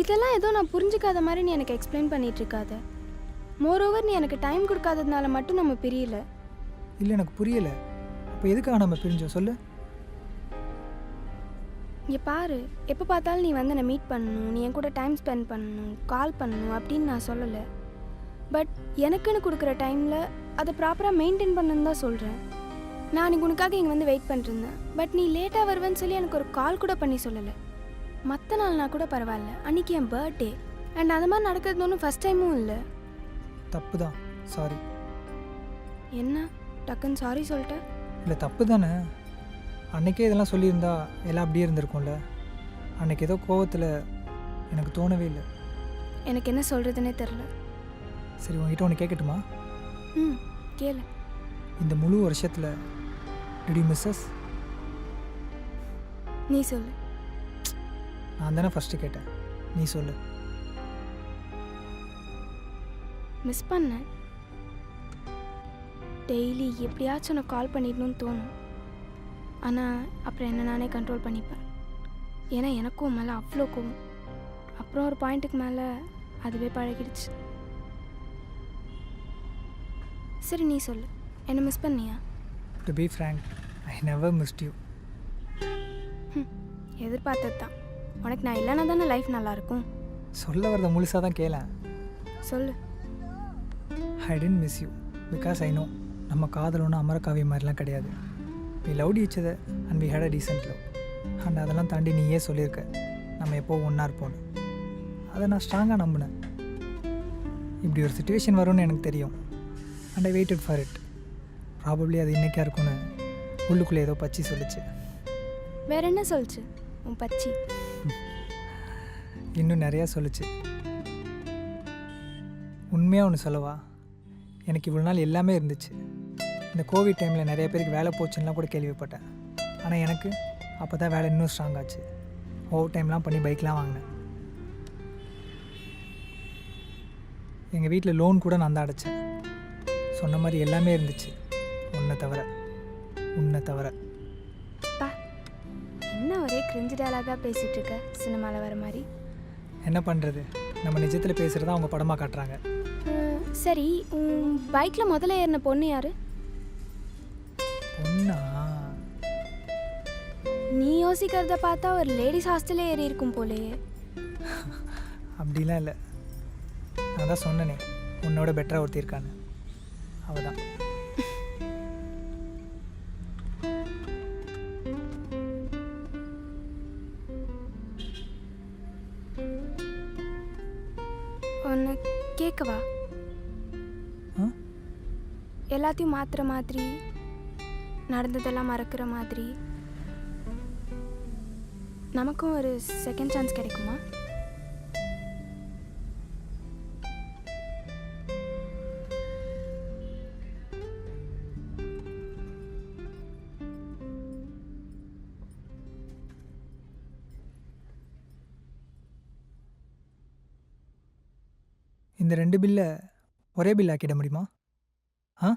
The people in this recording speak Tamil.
இதெல்லாம் ஏதோ நான் புரிஞ்சுக்காத மாதிரி நீ எனக்கு எக்ஸ்பிளைன் பண்ணிட்டு இருக்காத மோரோவர் நீ எனக்கு டைம் கொடுக்காததுனால மட்டும் நம்ம பிரியல. இல்லை எனக்கு புரியல. அப்போ எதுக்காக நம்ம பிரிஞ்சோம்? சொல்லு. இங்கே பாரு எப்போ பார்த்தாலும் நீ வந்து என்னை மீட் பண்ணணும் நீ என் கூட டைம் ஸ்பெண்ட் பண்ணணும் கால் பண்ணணும் அப்படின்னு நான் சொல்லலை. பட் எனக்குன்னு கொடுக்குற டைமில் அதை ப்ராப்பராக மெயின்டைன் பண்ணணுன்னு தான் சொல்கிறேன் நான் அன்றைக்கி உனக்காக இங்கே வந்து வெயிட் பண்ணிருந்தேன் பட் நீ லேட்டாக வருவேன்னு சொல்லி எனக்கு ஒரு கால் கூட பண்ணி சொல்லலை. மற்ற நாள்னா கூட பரவாயில்ல. அன்றைக்கி என் பர்த்டே அண்ட் அந்த மாதிரி நடக்கிறது ஒன்றும் ஃபஸ்ட் டைமும் இல்லை. தப்பு தான் சாரி என்ன? டக்குன்னு சாரி சொல்லிட்டேன் இல்லை தப்பு தானே அன்னைக்கே இதெல்லாம் சொல்லியிருந்தா எல்லாம் அப்படியே இருந்திருக்கும்ல. அன்னைக்கு ஏதோ கோவத்தில் எனக்கு தோணவே இல்லை. எனக்கு என்ன சொல்கிறதுனே தெரில சரி உங்ககிட்ட ஒன்று கேட்கட்டுமா ம் கேளு. இந்த முழு வருஷத்தில் டிடி மிஸ்ஸஸ் நீ சொல்லு. நான் தானே ஃபஸ்ட்டு கேட்டேன். நீ சொல்லு. மிஸ் பண்ணேன். டெய்லி எப்படியாச்சும் நான் கால் பண்ணிடணும்னு தோணும். ஆனால் அப்புறம் என்ன நானே கண்ட்ரோல் பண்ணிப்பேன். ஏன்னா எனக்கும் மேலே அவ்வளோ கோவம். அப்புறம் ஒரு பாயிண்ட்டுக்கு மேலே அதுவே பழகிடுச்சு. சரி நீ சொல்லு. என்ன மிஸ் பண்ணியா? To be frank I never missed you எதிர்பார்த்தது தான் உனக்கு நான் இல்லைன்னா தானே லைஃப் நல்லாயிருக்கும். சொல்ல வரத முழுசாக தான் கேளேன். சொல்லு. I didn't miss you because I know நம்ம காதல் ஒன்றும் அமரக்காவி மாதிரிலாம் கிடையாது. We love each other and we hate a decent love and அதெல்லாம் தாண்டி நீயே சொல்லியிருக்க நம்ம எப்போ ஒன்றா இருப்போம்னு. அதை நான் ஸ்ட்ராங்காக நம்பினேன். இப்படி ஒரு சுச்சுவேஷன் வரும்னு எனக்கு தெரியும். And I waited for it probably அது இன்னைக்கா இருக்கும்னு உள்ளுக்குள்ளே ஏதோ பச்சி சொல்லுச்சு. வேற என்ன சொல்லுச்சு? உன் பச்சி. இன்னும் நிறையா சொல்லுச்சு. உண்மையாக ஒன்று சொல்லவா? எனக்கு இவ்வளோ நாள் எல்லாமே இருந்துச்சு. இந்த கோவிட் டைமில் நிறைய பேருக்கு வேலை போச்சுன்னெலாம் கூட கேள்விப்பட்டேன். ஆனால் எனக்கு அப்போ தான் வேலை இன்னும் ஸ்ட்ராங் ஆச்சு. ஓவர் டைம்லாம் பண்ணி பைக்லாம் வாங்கினேன். எங்கள் வீட்டில் லோன் கூட நான் தான் அடைச்சேன். சொன்ன மாதிரி எல்லாமே இருந்துச்சு. உன்னை தவிர. உன்னை தவிர. என்ன ஒரே கிரிஞ்சு டயலாகாக பேசிகிட்டு இருக்க? சினிமாவில் வர மாதிரி. என்ன பண்ணுறது நம்ம நிஜத்தில் பேசுகிறத அவங்க படமாக காட்டுறாங்க. சரி உன் பைக்கில் முதல்ல ஏறின பொண்ணு யாரு? பொண்ணா? நீ யோசிக்கிறத பார்த்தா ஒரு லேடிஸ் ஹாஸ்டலே ஏறி இருக்கும் போலயே. அப்படிலாம் இல்லை. நான் தான் சொன்னனே உன்னோட பெட்டராக ஒருத்தி இருக்கான்னு. அவள் தான் கேட்கவா எல்லாத்தையும் மாற்றுற மாதிரி நடந்ததெல்லாம் மறக்கிற மாதிரி நமக்கும் ஒரு செகண்ட் சான்ஸ் கிடைக்குமா? இந்த ரெண்டு பில்லை ஒரே பில் ஆக்கிட முடியுமா? ஆ?